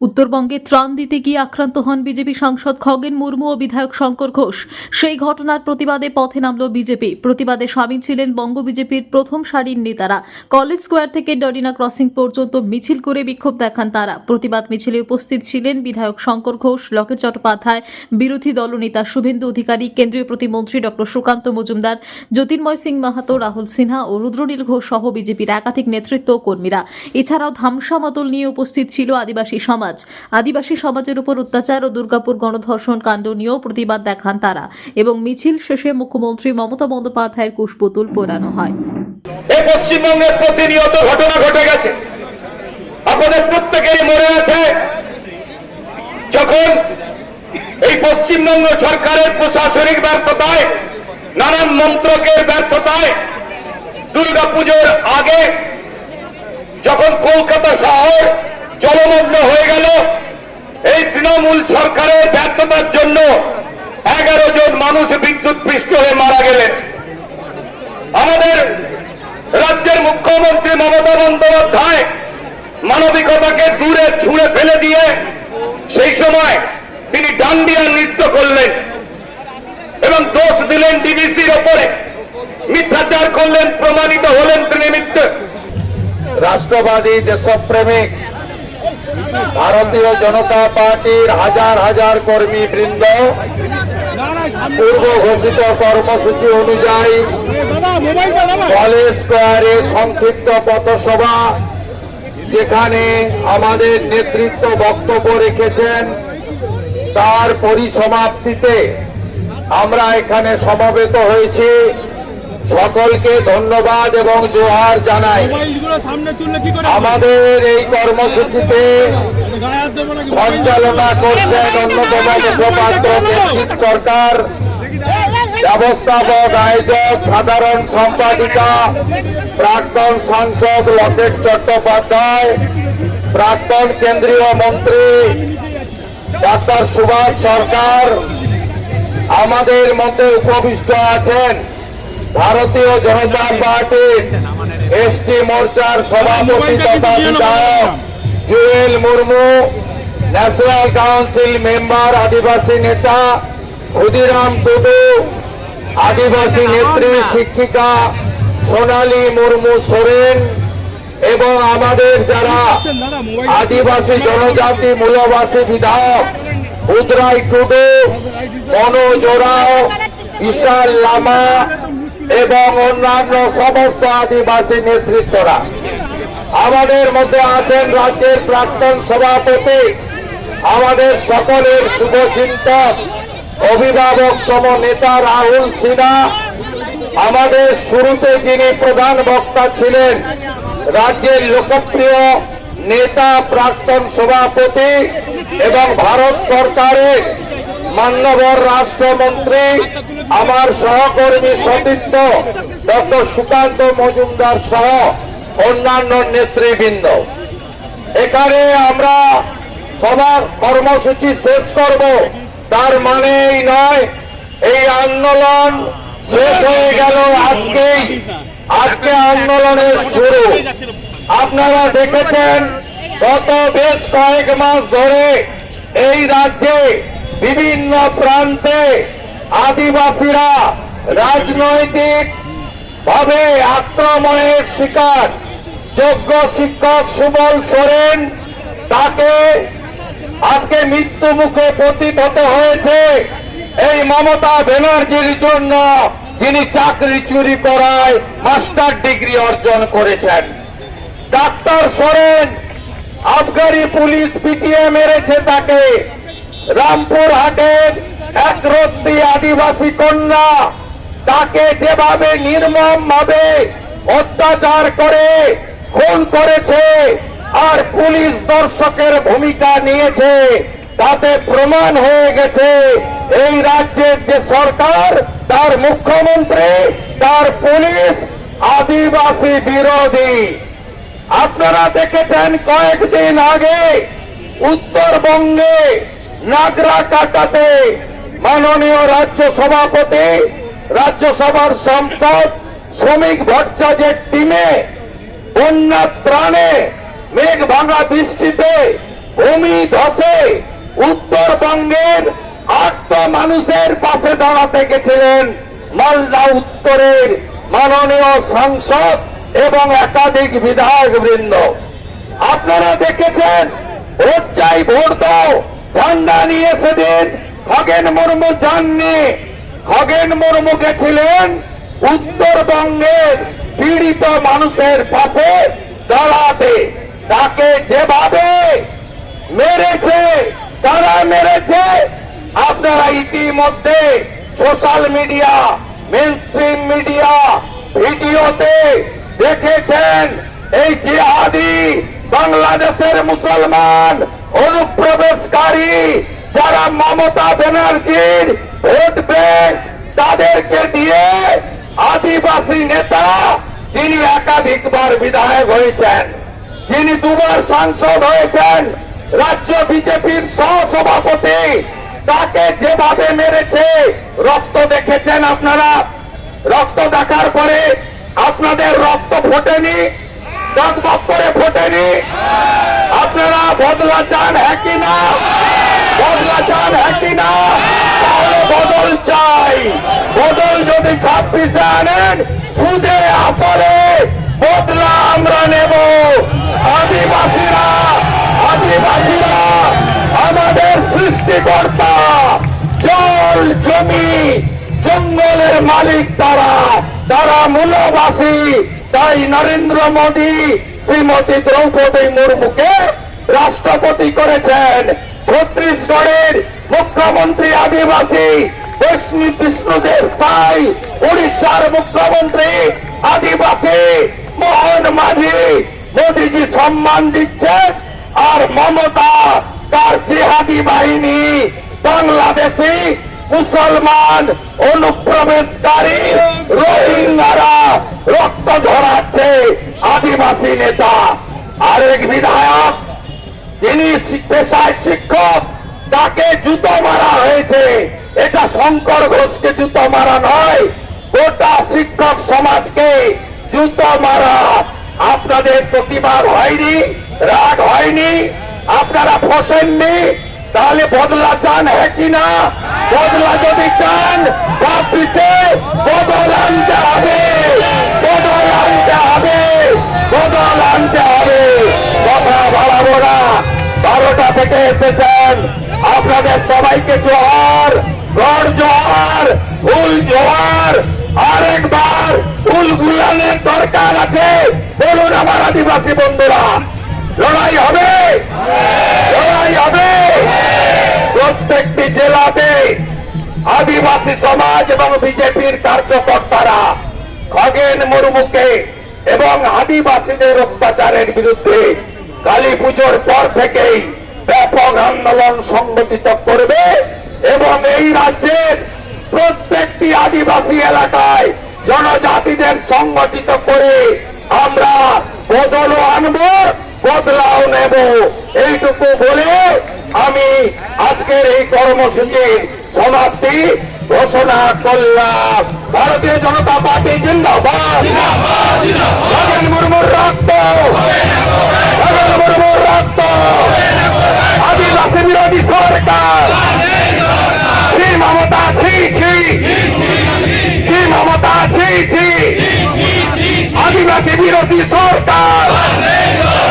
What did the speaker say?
উত্তরবঙ্গে ত্রাণ দিতে গিয়ে আক্রান্ত হন বিজেপি সাংসদ খগেন মুর্মু ও বিধায়ক শঙ্কর ঘোষ। সেই ঘটনার প্রতিবাদে পথে নামল বিজেপি। প্রতিবাদে সামিল ছিলেন বঙ্গ বিজেপির প্রথম সারির নেতারা। কলেজ স্কোয়ার থেকে ডরিনা ক্রসিং পর্যন্ত মিছিল করে বিক্ষোভ দেখান তারা। প্রতিবাদ মিছিলে উপস্থিত ছিলেন বিধায়ক শঙ্কর ঘোষ, লকেট চট্টোপাধ্যায়, বিরোধী দলনেতা শুভেন্দু অধিকারী, কেন্দ্রীয় প্রতিমন্ত্রী ডক্টর সুকান্ত মজুমদার জ্যোতির্ময় সিং মাহাতো, রাহুল সিনহা ও রুদ্রনীল ঘোষ সহ বিজেপির একাধিক নেতৃত্ব কর্মীরা। এছাড়াও ধামসা মতল নিয়ে উপস্থিত ছিল আদিবাসী সমাজ। আদিবাসী সমাজের উপর অত্যাচার ও দুর্গাপুর গণধর্ষণ কাণ্ড নিয়েও প্রতিবাদ দেখান তারা এবং মিছিল শেষে মুখ্যমন্ত্রী মমতা বন্দ্যোপাধ্যায়ের কুশপুতুল পোড়ানো হয়। এই পশ্চিমবঙ্গে প্রতিনিয়ত ঘটনা ঘটে গেছে। আপনাদের প্রত্যেকেরই মনে আছে, যখন এই পশ্চিমবঙ্গ সরকারের প্রশাসনিক ব্যর্থতায়, নানান মন্ত্রকের ব্যর্থতায় দুর্গাপুজোর আগে যখন কলকাতা শহর জলমগ্ন হয়ে গেল। এই তৃণমূল সরকারের ব্যর্থতার জন্য এগারো জন মানুষ বিদ্যুৎ পৃষ্ঠ হয়ে মারা গেলেন। আমাদের রাজ্যের মুখ্যমন্ত্রী মমতা বন্দ্যোপাধ্যায় মানবিকতাকে দূরে ছুঁড়ে ফেলে দিয়ে সেই সময় তিনি ডান্ডিয়া নৃত্য করলেন এবং দোষ দিলেন ডিবিসির ওপরে। মিথ্যাচার করলেন, প্রমাণিত হলেন তিনি মিথ্যে। রাষ্ট্রবাদী দেশপ্রেমিক ভারতীয় জনতা পার্টির হাজার হাজার কর্মী বৃন্দ পূর্ব ঘোষিত কর্মসূচি অনুযায়ী কলেজ স্কোয়ারে সংক্ষিপ্ত পথসভা, যেখানে আমাদের নেতৃত্ব বক্তব্য রেখেছেন। তার পরিসমাপ্তিতে আমরা এখানে সমবেত হয়েছি। সকলকে ধন্যবাদ এবং জোহার জানাই? আমাদের এই কর্মসূচিতে? সঞ্চালনা করছেন অন্যতম মুখপাত্র সরকার ব্যবস্থাপক আয়োজক সাধারণ সম্পাদিকা প্রাক্তন সাংসদ লকেট চট্টোপাধ্যায় প্রাক্তন কেন্দ্রীয় মন্ত্রী ডাক্তার সুভাষ সরকার আমাদের মধ্যে উপবিষ্ট আছেন ভারতীয় জনতা পার্টির এসটি মোর্চার সভাপতি তথা বিধায়ক Juel Murmu national council member আদিবাসী নেতা ক্ষুদিরাম টুডু আদিবাসী নেত্রী শিক্ষিকা সোনালী মুর্মু সোরেন এবং আমাদের যারা আদিবাসী জনজাতি মূলবাসী বিধায়ক উদরাই টুডু মনোজ ওরাও বিশাল লামা এবং অন্যান্য সমস্ত আদিবাসী নেতৃত্বরা। আমাদের মধ্যে আছেন রাজ্যের প্রাক্তন সভাপতি, আমাদের সকলের শুভচিন্তক অভিভাবক সম নেতা রাহুল সিনহা, আমাদের শুরুতে যিনি প্রধান বক্তা ছিলেন, রাজ্যের লোকপ্রিয় নেতা প্রাক্তন সভাপতি এবং ভারত সরকারের মান্যবর রাষ্ট্রমন্ত্রী, আমার সহকর্মী সতীর্থ ডক্টর সুকান্ত মজুমদার সহ অন্যান্য নেতৃবৃন্দ। এখানে আমরা সবার কর্মসূচি শেষ করব, তার মানে এই নয়, এই আন্দোলন শেষ হয়ে গেল আজকেই। আজকে আন্দোলনের শুরু। আপনারা দেখেছেন, গত বেশ কয়েক মাস ধরে এই রাজ্যে বিভিন্ন প্রান্তে আদিবাসীরা রাজনৈতিক ভাবে আক্রমণের শিকার। যোগ্য শিক্ষক সুবল সোরেন তাকে আজকে মৃত্যু মুখে পতিত হতে হয়েছে। এই মমতা ব্যানার্জির জন্য যিনি চাকরি চুরি করায় মাস্টার ডিগ্রি অর্জন করেছেন। ডাক্তার সোরেন আবগারি পুলিশ পিটিয়ে মেরেছে তাকে। রামপুর হাটের এক রত্তি আদিবাসী কন্যা, তাকে যেভাবে নির্মম ভাবে অত্যাচার করে, খুন করেছে আর পুলিশ দর্শকের ভূমিকা নিয়েছে, তাতে প্রমাণ হয়ে গেছে এই রাজ্যের যে সরকার, তার মুখ্যমন্ত্রী, তার পুলিশ আদিবাসী বিরোধী। আপনারা দেখেছেন কয়েকদিন আগে উত্তরবঙ্গে নাগরা কাটাতে মাননীয় রাজ্য সভাপতি, রাজ্যসভার সংসদ শ্রমিক ভট্টাচার্যের টিমে বন্যা ত্রাণে মেঘ ভাঙা বৃষ্টিতে ভূমি ধসে উত্তরবঙ্গের আত্ম মানুষের পাশে দাঁড়াতে গেছিলেন মালদা উত্তরের মাননীয় সাংসদ এবং একাধিক বিধায়ক বৃন্দ। আপনারা দেখেছেন ভোট চাই ভোট দাও ঝান্ডা নিয়ে সেদিন খগেন মুর্মু যাননি। খগেন মুর্মু গেছিলেন উত্তরবঙ্গের পীড়িত মানুষের পাশে দাঁড়াতে। তাকে যেভাবে মেরেছে, তারা মেরেছে, আপনারা ইতিমধ্যে social media main stream media ভিডিওতে দেখেছেন, এই জিহাদি বাংলাদেশের মুসলমান অনুপ্রবেশকারী যারা মমতা ব্যানার্জির ভোট ব্যাংক তাদেরকে দিয়ে আদিবাসী নেতা যিনি একাধিকবার বিধায়ক হয়েছেন, যিনি দুবার সাংসদ হয়েছেন, রাজ্য বিজেপির সহসভাপতি, তাকে যেভাবে মেরেছে, রক্ত দেখেছেন আপনারা? রক্ত দেখার পরে আপনাদের রক্ত ফোটেনি? টকবক করে ফোটেনি। আপনারা বদলা চান হ্যাঁ কি না? বদলা চান হ্যাঁ কি না? তাহলে বদল চাই। বদল যদি ছাব্বিশে আনেন, সুদে আসলে বদলা আমরা নেব। আদিবাসীরা আদিবাসীরা, আমাদের সৃষ্টিকর্তা, জল, জমি, জঙ্গলের মালিক তারা তারা মূলবাসী। তাই নরেন্দ্র মোদী, শ্রীমতী দ্রৌপদী মুর্মুকে রাষ্ট্রপতি করেছেন। ছত্তিশগড়ের মুখ্যমন্ত্রী আদিবাসী বৈষ্ণী বিষ্ণুদেব সাই উড়িষ্যার মুখ্যমন্ত্রী আদিবাসী মোহন মাঝি। মোদীজি সম্মান দিচ্ছেন। আর মমতা, তার জিহাদি বাহিনী, বাংলাদেশি মুসলমান অনুপ্রবেশকারী রোহিঙ্গারা রক্ত ধরাচ্ছে আদিবাসী নেতা। আরেক বিধায়ক, তিনি পেশায় শিক্ষক, তাকে জুতো মারা হয়েছে। এটা শঙ্কর ঘোষকে জুতো মারা নয়, গোটা শিক্ষক সমাজকে জুতো মারা। আপনাদের প্রতিবাদ হয়নি, রাগ হয়নি, আপনারা ফসেননি তাহলে বদলা চান হ্যাঁ কি না? বদলা যদি চান ছাব্বিশে বদল আনতে হবে। বদল আনতে হবে। বদল আনতে হবে। কথা বাড়াবো না। বারোটা থেকে এসেছেন। আপনাদের সবাইকে জোহার গড় জোহার ফুল জোহার আরেকবার ফুল গুলানের দরকার আছে। বলুন আমার আদিবাসী বন্ধুরা, লড়াই হবে? লড়াই হবে? প্রত্যেকটি জেলাতে আদিবাসী সমাজ এবং বিজেপির কার্যকর্তারা খগেন মুর্মুকে এবং আদিবাসীদের অত্যাচারের বিরুদ্ধে কালী পুজোর পর থেকেই ব্যাপক আন্দোলন সংগঠিত করবে এবং এই রাজ্যের প্রত্যেকটি আদিবাসী এলাকায় জনজাতিদের সংগঠিত করে আমরা বদলও আনব, বদলাও নেব। এইটুকু বলে আমি আজকের এই কর্মসূচির সমাপ্তি ঘোষণা করলাম। ভারতীয় জনতা পার্টি জিন্দাবাদ। মুর্মুর রক্ত। মুর্মুর রক্ত। আদিবাসী বিরোধী সরকার। শ্রী মমতা ছি ছি। শ্রী মমতা ছি ছি। আদিবাসী বিরোধী সরকার